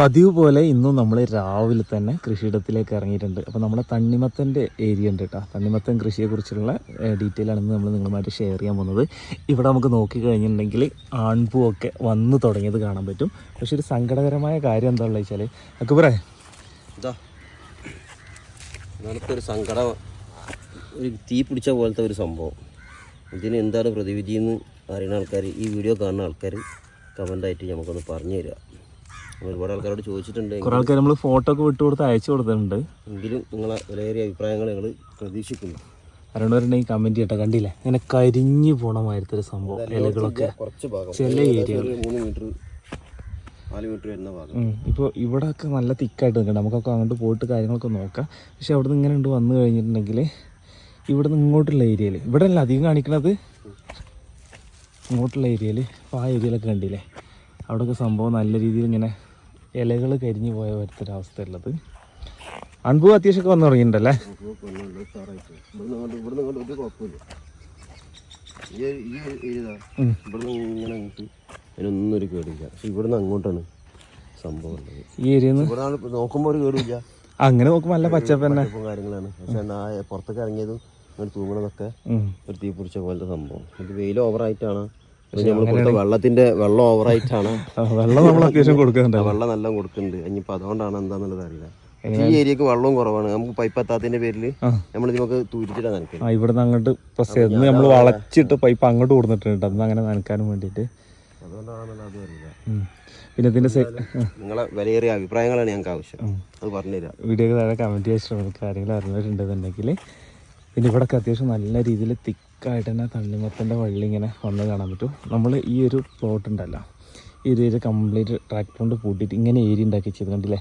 പതിവ് പോലെ ഇന്നും നമ്മൾ രാവിലെ തന്നെ കൃഷിയിടത്തിലേക്ക് ഇറങ്ങിയിട്ടുണ്ട്. അപ്പോൾ നമ്മുടെ തണ്ണിമത്തന്റെ ഏരിയ ഉണ്ട് കേട്ടോ. തണ്ണിമത്തൻ കൃഷിയെക്കുറിച്ചുള്ള ഡീറ്റെയിൽ ആണ് നമ്മൾ നിങ്ങളുമായിട്ട് ഷെയർ ചെയ്യാൻ പോകുന്നത്. ഇവിടെ നമുക്ക് നോക്കി കഴിഞ്ഞിട്ടുണ്ടെങ്കിൽ ആൺപൂവൊക്കെ വന്നു തുടങ്ങിയത് കാണാൻ പറ്റും. പക്ഷെ ഒരു സങ്കടകരമായ കാര്യം എന്താണെന്ന് വെച്ചാൽ അക്ബറേ? ഇതാ. നമുക്കൊരു സങ്കടം. ഒരു തീ പിടിച്ച പോലത്തെ ഒരു സംഭവം. ഇതിന് എന്താണ് പ്രതിവിധി എന്ന് അറിയുന്ന ആൾക്കാർ ഈ വീഡിയോ കാണുന്ന ആൾക്കാർ കമന്റായിട്ട് നമുക്കൊന്ന് പറഞ്ഞു തരിക ഒരുപാട് ആൾക്കാരോട് ചോദിച്ചിട്ടുണ്ട്. കുറേ ആൾക്കാർ നമ്മൾ ഫോട്ടോ ഒക്കെ വിട്ടു കൊടുത്ത് അയച്ചു കൊടുത്തിട്ടുണ്ട്. എങ്കിലും നിങ്ങളെ വിലയേറിയ അഭിപ്രായങ്ങൾ ഞങ്ങൾ പ്രതീക്ഷിക്കുന്നു. അറിയണവരുണ്ടെങ്കിൽ കമന്റ് ചെയ്യട്ടെ കണ്ടില്ലേ? ഇങ്ങനെ കരിഞ്ഞു പോണ മാതിരത്തെ ഒരു സംഭവം ഇലകളൊക്കെ. കുറച്ച് ഭാഗം. ചില ഏരിയ ഇപ്പൊ മൂന്ന് മീറ്റർ നാല് മീറ്റർ വരുന്ന ഭാഗം. ഇപ്പോൾ ഇവിടെയൊക്കെ നല്ല തിക്കായിട്ട് നിൽക്കണ്ട. നമുക്കൊക്കെ അങ്ങോട്ട് പോയിട്ട് കാര്യങ്ങളൊക്കെ നോക്കാം. പക്ഷെ അവിടെ നിന്ന് ഇങ്ങനെ ഉണ്ട് വന്നു കഴിഞ്ഞിട്ടുണ്ടെങ്കിൽ ഇവിടെ നിന്ന് ഇങ്ങോട്ടുള്ള ഏരിയയിൽ ഇവിടെ അല്ല അധികം കാണിക്കണത്. ഇങ്ങോട്ടുള്ള ഏരിയയിൽ അപ്പോൾ ആ ഏരിയയിലൊക്കെ കണ്ടില്ലേ? അവിടെയൊക്കെ സംഭവം നല്ല രീതിയിൽ ഇങ്ങനെ ഇലകൾ കരിഞ്ഞു പോയ വരുത്തൊരു അവസ്ഥയുള്ളത് അൺപൂ അത്യാവശ്യമൊക്കെ വന്നു തുടങ്ങിയിട്ടുണ്ടല്ലേ? ഒരു ഒരു കേടില്ല പക്ഷെ ഇവിടുന്ന് അങ്ങോട്ടാണ് സംഭവം ഉള്ളത് ഈ നോക്കുമ്പോൾ ഒരു കേടില്ല അങ്ങനെ നോക്കുമ്പോൾ നല്ല പച്ചപ്പ് തന്നെ പച്ചപ്പും കാര്യങ്ങളാണ്. പക്ഷെ എന്നാ പുറത്തൊക്കെ ഇറങ്ങിയതും തൂങ്ങണതൊക്കെ. ഒരു തീ പിടിച്ച പോലത്തെ സംഭവം. ഇത് വെയിൽ ഓവറായിട്ടാണ് വെള്ളത്തിന്റെ വെള്ളം ഓവറായിട്ടാണ്. ആണ് വെള്ളം നമ്മൾ അത്യാവശ്യം കൊടുക്കുന്നുണ്ട്. വെള്ളം നല്ല കൊടുക്കുന്നുണ്ട്. ഇനിയിപ്പോ അതുകൊണ്ടാണ് എന്താന്നുള്ളത് അറിയില്ല ഈ ഏരിയക്ക് വെള്ളവും കുറവാണ്. നമുക്ക് പൈപ്പ് എത്താത്തതിന്റെ പേരിൽ നമ്മൾ നമുക്ക് നനക്കുന്നത് ആ ഇവിടുന്ന് അങ്ങോട്ട് പ്രസ് ചെയ്ത് നമ്മൾ വളച്ചിട്ട് പൈപ്പ് അങ്ങോട്ട് കൊടുത്തിട്ടുണ്ട്. അന്ന് അങ്ങനെ നനക്കാനും വേണ്ടിയിട്ട്. പിന്നെ ഇതിന്റെ നിങ്ങളെ വിലയേറിയ അഭിപ്രായങ്ങളാണ് ഞങ്ങൾക്ക് ആവശ്യം. അത് പറഞ്ഞുതരാം. വീഡിയോ താഴെ കമന്റ് ചെയ്തിട്ട് നമുക്ക് കാര്യങ്ങൾ അറിഞ്ഞിട്ടുണ്ടെന്നുണ്ടെങ്കിൽ പിന്നെ ഇവിടെയൊക്കെ അത്യാവശ്യം നല്ല രീതിയിൽ തിക്കായിട്ട് തന്നെ തണ്ണിമത്തന്റെ വള്ളി ഇങ്ങനെ വന്ന് കാണാൻ പറ്റും. നമ്മൾ ഈ ഒരു പ്ലോട്ട് ഉണ്ടല്ലോ. ഈ ഒരു ഏരിയ കംപ്ലീറ്റ് ട്രാക്ടർ കൊണ്ട് പൂട്ടിയിട്ട് ഇങ്ങനെ ഏരിയ ഉണ്ടാക്കി ചെയ്ത് കണ്ടില്ലേ?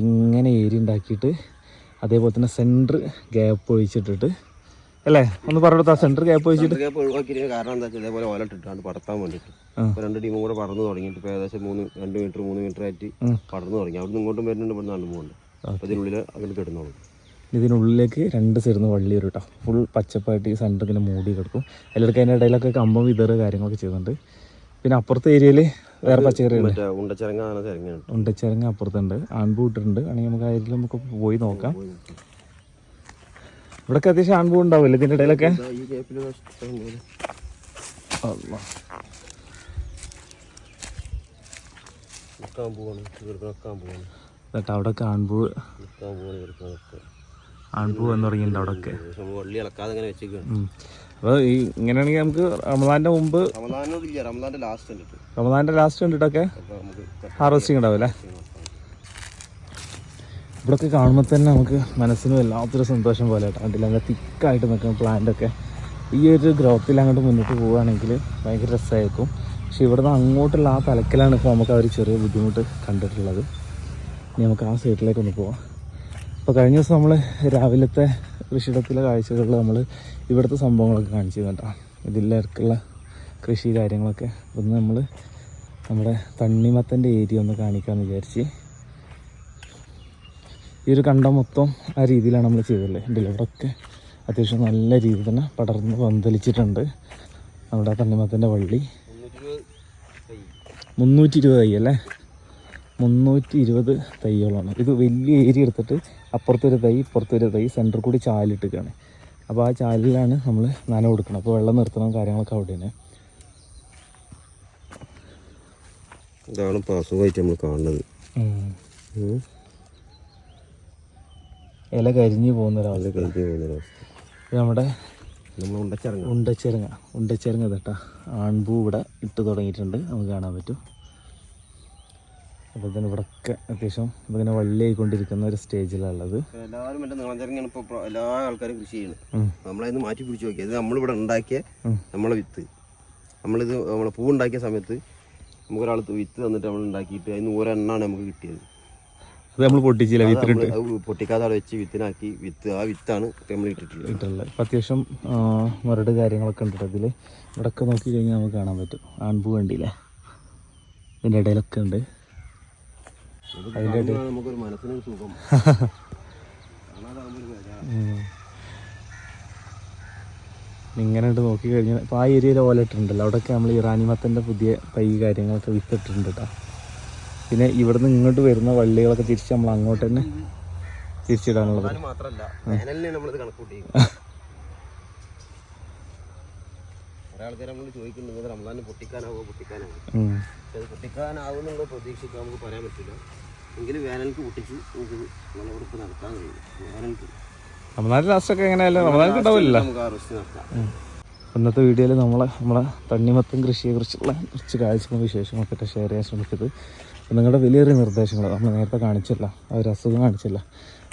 ഇങ്ങനെ ഏരിയ ഉണ്ടാക്കിയിട്ട് അതേപോലെ തന്നെ സെന്റർ ഗ്യാപ്പ് ഒഴിച്ചിട്ടിട്ട് അല്ലേ? ഒന്ന് പറഞ്ഞെടുത്താ സെന്റർ ഗ്യാപ്പ് ഒഴിച്ചിട്ട്. ഗ്യാപ്പ് ഒഴിവാക്കിയ കാരണം എന്താ വെച്ചാൽ ഇതേപോലെ ഓലട്ടിട്ടാണ് പടത്താൻ വേണ്ടിയിട്ട്. രണ്ട് ടീമും കൂടെ പടർന്നു തുടങ്ങിയിട്ട് ഇപ്പോൾ ഏകദേശം മൂന്ന് രണ്ട് മീറ്റർ മൂന്ന് മീറ്റർ ആയിട്ട്. പടർന്നു തുടങ്ങി. അവിടെ നിന്ന് ഇങ്ങോട്ടും വരുന്നുണ്ട് ഇവിടെ നിന്ന് പോകുന്നുണ്ട്. അപ്പോൾ അതിനുള്ളിൽ അങ്ങനെ കിടന്നോളും. ഇതിനുള്ളിലേക്ക് രണ്ട് സൈഡിൽ വള്ളി വരും കേട്ടോ ഫുൾ പച്ചപ്പായിട്ട് ഈ സെന്റർ ഇങ്ങനെ മൂടി കിടക്കും. എല്ലാവർക്കും അതിന്റെ ഇടയിലൊക്കെ കമ്പം വിതറ് കാര്യങ്ങളൊക്കെ ചെയ്യുന്നുണ്ട്. പിന്നെ അപ്പുറത്തെ ഏരിയയിൽ വേറെ പച്ചക്കറി ഉണ്ടച്ചിറങ്ങ അപ്പുറത്തുണ്ട്. ആൺപൂട്ടുണ്ട് ആണെങ്കിൽ നമുക്ക് ആ ഏരിയയിൽ നമുക്ക് പോയി നോക്കാം. ഇവിടെയൊക്കെ അത്യാവശ്യം ആൺപൂ ഉണ്ടാവില്ല ഇതിന്റെ ഇടയിലൊക്കെ? അവിടെ ഗ്യാപ്പിൽ ഇഷ്ടം എന്ന് തുടങ്ങിയിട്ടുണ്ട് നമ്മൾ വള്ളി ഇളക്കാതെ ഇങ്ങനെ വെച്ചേക്കാണ് അപ്പോൾ ഈ ഇങ്ങനെയാണെങ്കിൽ നമുക്ക് റമദാന്റെ മുമ്പ് റമദാന്റെ ലാസ്റ്റ് ഉണ്ട് റമദാന്റെ ലാസ്റ്റ് കണ്ടിട്ടൊക്കെ ഹാർവസ്റ്റിംഗ് ഉണ്ടാവില്ലേ ഇവിടൊക്കെ കാണുമ്പോൾ തന്നെ നമുക്ക് മനസ്സിന് വല്ലാത്തൊരു സന്തോഷം പോലെ കേട്ടോ. കണ്ടില്ല? നല്ല തിക്കായിട്ട് നിൽക്കുന്ന പ്ലാന്റൊക്കെ ഈ ഒരു ഗ്രോത്തിൽ അങ്ങോട്ട് മുന്നോട്ട് പോവുകയാണെങ്കിൽ ഭയങ്കര രസമായിരിക്കും. പക്ഷെ ഇവിടുന്ന് അങ്ങോട്ടുള്ള ആ തലക്കിലാണ് ഇപ്പോൾ നമുക്ക് ആ ഒരു ചെറിയ ബുദ്ധിമുട്ട് കണ്ടിട്ടുള്ളത്. ഇനി നമുക്ക് ആ സൈഡിലേക്ക് ഒന്ന് പോവാം. അപ്പോൾ കഴിഞ്ഞ ദിവസം നമ്മൾ രാവിലത്തെ കൃഷിയിടത്തിലെ കാഴ്ചകളിൽ നമ്മൾ ഇവിടുത്തെ സംഭവങ്ങളൊക്കെ കാണിച്ചു കേട്ടോ. ഇതിലേക്കുള്ള കൃഷി കാര്യങ്ങളൊക്കെ. ഇന്ന് നമ്മൾ നമ്മുടെ തണ്ണിമത്തന്റെ ഏരിയ ഒന്ന് കാണിക്കാമെന്ന് വിചാരിച്ച്. ഈ ഒരു കണ്ടം മൊത്തം ആ രീതിയിലാണ് നമ്മൾ ചെയ്തല്ലേ ഡെലിവറൊക്കെ അത്യാവശ്യം നല്ല രീതിയിൽ തന്നെ പടർന്ന് പന്തലിച്ചിട്ടുണ്ട്. നമ്മുടെ തണ്ണിമത്തന്റെ വള്ളി. മുന്നൂറ്റി ഇരുപത് തൈ അല്ലേ? മുന്നൂറ്റി ഇരുപത് തൈകളാണ്. ഇത് വലിയ ഏരിയ എടുത്തിട്ട് അപ്പുറത്തൊരു തൈ ഇപ്പുറത്തൊരു തൈ സെന്റർ കൂടി ചാലിട്ടിട്ടാണ് അപ്പോൾ ആ ചാലിലാണ് നമ്മൾ നന കൊടുക്കണം അപ്പോൾ വെള്ളം നിർത്തണം കാര്യങ്ങളൊക്കെ അവിടെയാണ്. ഇതാണ് ഇപ്പോൾ അസുഖമായിട്ട് നമ്മൾ കാണുന്നത്. ഇല കരിഞ്ഞു പോകുന്നൊരവസ്ഥ നമ്മുടെ ഉണ്ടച്ചിറങ്ങ ഉണ്ടച്ചിറങ്ങ ഉണ്ടച്ചിറങ്ങ ഉണ്ടച്ചെരങ്ങ തട്ടാ ആൺപൂ ഇവിടെ ഇട്ട് തുടങ്ങിയിട്ടുണ്ട്. നമുക്ക് കാണാൻ പറ്റും. അപ്പോൾ തന്നെ ഇവിടെയൊക്കെ അത്യാവശ്യം ഇതിങ്ങനെ വള്ളിയായിക്കൊണ്ടിരിക്കുന്ന ഒരു സ്റ്റേജിലുള്ളത് എല്ലാവരും മറ്റേ നീളഞ്ചിറങ്ങിയാണ് ഇപ്പോൾ എല്ലാ ആൾക്കാരും കൃഷി ചെയ്യുന്നത് നമ്മളതിന് മാറ്റി പിടിച്ച് നോക്കി അത് നമ്മളിവിടെ ഉണ്ടാക്കിയ നമ്മളെ വിത്ത്. നമ്മളിത് നമ്മളെ പൂ ഉണ്ടാക്കിയ സമയത്ത് നമുക്കൊരാൾ വിത്ത് തന്നിട്ട് നമ്മൾ ഉണ്ടാക്കിയിട്ട് അതിന് ഒരെണ്ണമാണ് നമുക്ക് കിട്ടിയത്. അത് നമ്മൾ പൊട്ടിച്ചില്ല അത് പൊട്ടിക്കാതെ അവിടെ വെച്ച് വിത്തിനാക്കി വിത്ത് ആ വിത്താണ് നമ്മൾ ഇട്ടിട്ടുള്ളത്. ഇട്ടുള്ളത് അപ്പം അത്യാവശ്യം മരട് കാര്യങ്ങളൊക്കെ ഉണ്ട് അതിൽ ഇവിടെയൊക്കെ നോക്കി കഴിഞ്ഞാൽ നമുക്ക് കാണാൻ പറ്റും. ആൺപൂ കണ്ടില്ലേ? ഇതിന്റെ ഇടയിലൊക്കെ ഉണ്ട്. ഇങ്ങനെ നോക്കി കഴിഞ്ഞാൽ ഇപ്പോൾ ആ ഏരിയയിൽ ഓല ഇട്ടിട്ടുണ്ടല്ലോ. അവിടെയൊക്കെ നമ്മൾ ഇറാനിമത്തന്റെ പുതിയ പൈ കാര്യങ്ങളൊക്കെ വിത്തിട്ടുണ്ട് കേട്ടോ പിന്നെ ഇവിടുന്ന് ഇങ്ങോട്ട് വരുന്ന വള്ളികളൊക്കെ തിരിച്ച് നമ്മൾ അങ്ങോട്ട് തന്നെ തിരിച്ചിടാനുള്ളത്. മാത്രമല്ല കുറേ ആൾക്കാർ നമ്മൾ ചോദിക്കുന്നുണ്ട് നിങ്ങൾ റമദാന് പൊട്ടിക്കാനാവോ? പൊട്ടിക്കാനാവോ അത് പൊട്ടിക്കാനാവുന്നുള്ള പ്രതീക്ഷയ്ക്ക് നമുക്ക് പറയാൻ പറ്റില്ല. എങ്കിലും വേനൽക്ക് പൊട്ടിച്ച് നമുക്ക് വിളവെടുപ്പ് നടത്താൻ കഴിയും. വേനൽക്ക്. റമദാൻ ലാസ്റ്റൊക്കെ എങ്ങനെയല്ല? റമദാൻ ഉണ്ടാവില്ല നമുക്ക് ആ റിസ്ക് നടത്താം. ഇന്നത്തെ വീഡിയോയിൽ നമ്മളെ നമ്മളെ തണ്ണിമത്തൻ കൃഷിയെക്കുറിച്ചുള്ള കുറച്ച് കാഴ്ചകളും വിശേഷങ്ങളൊക്കെ ഷെയർ ചെയ്യാൻ ശ്രമിച്ചത്. നിങ്ങളുടെ വലിയൊരു നിർദ്ദേശങ്ങൾ നമ്മൾ നേരത്തെ കാണിച്ചില്ല. ആ ഒരു അസുഖം കാണിച്ചില്ല.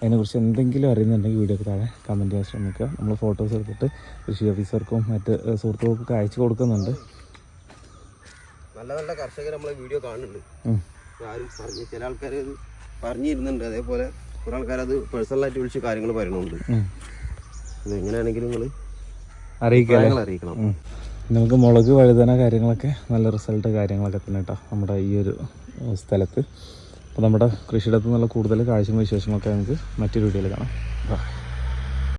അതിനെക്കുറിച്ച് എന്തെങ്കിലും അറിയുന്നുണ്ടെങ്കിൽ വീഡിയോക്ക് താഴെ കമന്റ് ചെയ്യാൻ ശ്രമിക്കുക. നമ്മൾ ഫോട്ടോസ് എടുത്തിട്ട് കൃഷി ഓഫീസർക്കും മറ്റ് സുഹൃത്തുക്കൾക്കൊക്കെ അയച്ചു കൊടുക്കുന്നുണ്ട്. നല്ല നല്ല കർഷകർ നമ്മളെ വീഡിയോ കാണുന്നുണ്ട്. ആരും പറഞ്ഞു ചില ആൾക്കാർ പറഞ്ഞിരുന്നുണ്ട്. അതേപോലെ കുറേ ആൾക്കാർ അത് പേഴ്സണലായിട്ട് വിളിച്ച് കാര്യങ്ങൾ പറയുന്നുണ്ട് ഉം. അത് എങ്ങനെയാണെങ്കിലും നിങ്ങൾ അറിയിക്കണം. അറിയിക്കണം നമുക്ക് മുളക് വഴുതന കാര്യങ്ങളൊക്കെ നല്ല റിസൾട്ട് കാര്യങ്ങളൊക്കെ തന്നെ കേട്ടോ നമ്മുടെ ഈ ഒരു സ്ഥലത്ത്. അപ്പോൾ നമ്മുടെ കൃഷിയിടത്തു നിന്നുള്ള കൂടുതൽ കാഴ്ചയും വിശേഷങ്ങളൊക്കെ നമുക്ക് മറ്റൊരു വീഡിയോയിൽ കാണാം.